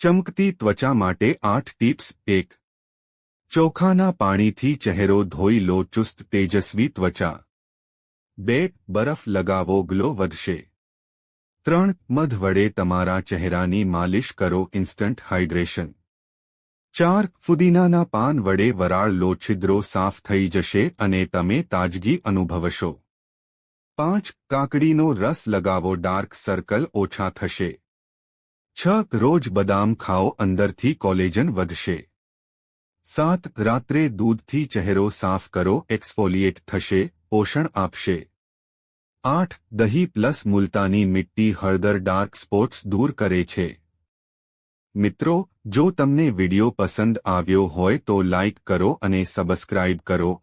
ચમકતી ત્વચા માટે આઠ ટિપ્સ. એક. ચોખાના પાણીથી ચહેરો ધોઈ લો ચુસ્ત તેજસ્વી ત્વચા. બે. બરફ લગાવો, ગ્લો વધશે. ત્રણ. મધ વડે તમારા ચહેરાની માલિશ કરો, ઇન્સ્ટન્ટ હાઇડ્રેશન. ચાર. ફુદીનાના પાન વડે વરાળ લો, છિદ્રો સાફ થઈ જશે અને તમે તાજગી અનુભવશો. પાંચ. કાકડીનો રસ લગાવો, ડાર્ક સર્કલ ઓછા થશે. છ રોજ બદામ ખાઓ, અંદરથી કોલેજન વધશે. સાત, રાત્રે દૂધથી ચહેરો સાફ કરો એક્સફોલિએટ થશે, પોષણ આપશે. આઠ, દહીં પ્લસ મુલતાની મિટ્ટી હળદર ડાર્ક સ્પોટ્સ દૂર કરે છે. મિત્રો, જો તમને વિડિયો પસંદ આવ્યો હોય તો લાઇક કરો અને સબસ્ક્રાઇબ કરો.